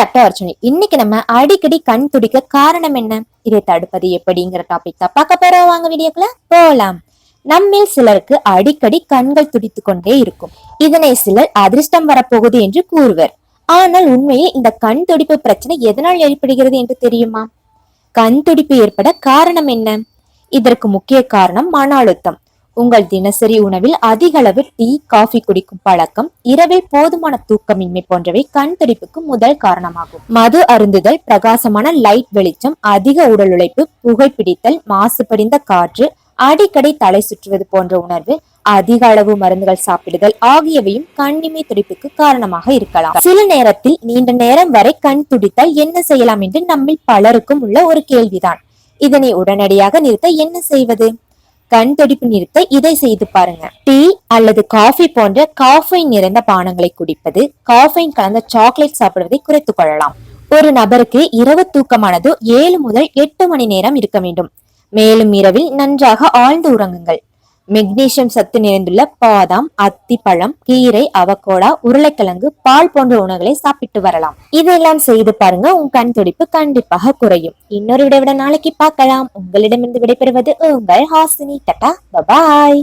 Doctor அர்ச்சனை இன்னைக்கு நம்ம அடிக்கடி கண் துடிக்க காரணம் என்ன? இதை தடுப்பது எப்படிங்கிற டாபிக் தான் பார்க்க போறோம். வாங்க வீடியோக்குள்ள போலாம். நம்மில் சிலருக்கு அடிக்கடி கண்கள் துடித்து கொண்டே இருக்கும். இதனை சிலர் அதிர்ஷ்டம் வரப்போகுது என்று கூறுவர். ஆனால் உண்மையில் இந்த கண் துடிப்பு பிரச்சனை எதனால் ஏற்படுகிறது என்று தெரியுமா? கண் துடிப்பு ஏற்பட காரணம் என்ன? இதற்கு முக்கிய காரணம் மன அழுத்தம் உங்கள் தினசரி உணவில் அதிக அளவு டீ காஃபி குடிக்கும் பழக்கம் இரவில் போதுமான தூக்கமின்மை போன்றவை கண் துடிப்புக்கு முதல் காரணமாகும். மது அருந்துதல் பிரகாசமான லைட் வெளிச்சம் அதிக உடல் உழைப்பு புகைப்பிடித்தல் மாசுபடிந்த காற்று அடிக்கடி தலை சுற்றுவது போன்ற உணர்வு அதிக அளவு மருந்துகள் சாப்பிடுதல் ஆகியவையும் கண்ணிமை துடிப்புக்கு காரணமாக இருக்கலாம். சில நேரத்தில் நீண்ட நேரம் வரை கண் துடித்தால் என்ன செய்யலாம் என்று நம்மில் பலருக்கும் உள்ள ஒரு கேள்விதான். இதனை உடனடியாக நிறுத்த என்ன செய்வது? கண் துடிப்பு நிறுத்த இதை செய்து பாருங்க. டீ அல்லது காஃபி போன்ற காஃபைன் நிறைந்த பானங்களை குடிப்பது காஃபைன் கலந்த சாக்லேட் சாப்பிடுவதை குறைத்துக் கொள்ளலாம். ஒரு நபருக்கு இரவு தூக்கமானது ஏழு முதல் எட்டு மணி நேரம் இருக்க வேண்டும். மேலும் இரவில் நன்றாக ஆழ்ந்து உறங்குங்கள். மெக்னீசியம் சத்து நிறைந்துள்ள பாதாம் அத்தி பழம் கீரை அவகோடா உருளைக்கிழங்கு பால் போன்ற உணவுகளை சாப்பிட்டு வரலாம். இதெல்லாம் செய்து பாருங்க உங்க கண் துடிப்பு கண்டிப்பாக குறையும். இன்னொரு விட நாளைக்கு பார்க்கலாம். உங்களிடமிருந்து விடைபெறுவது உங்கள் ஹாசினி டட்டா. பபாய்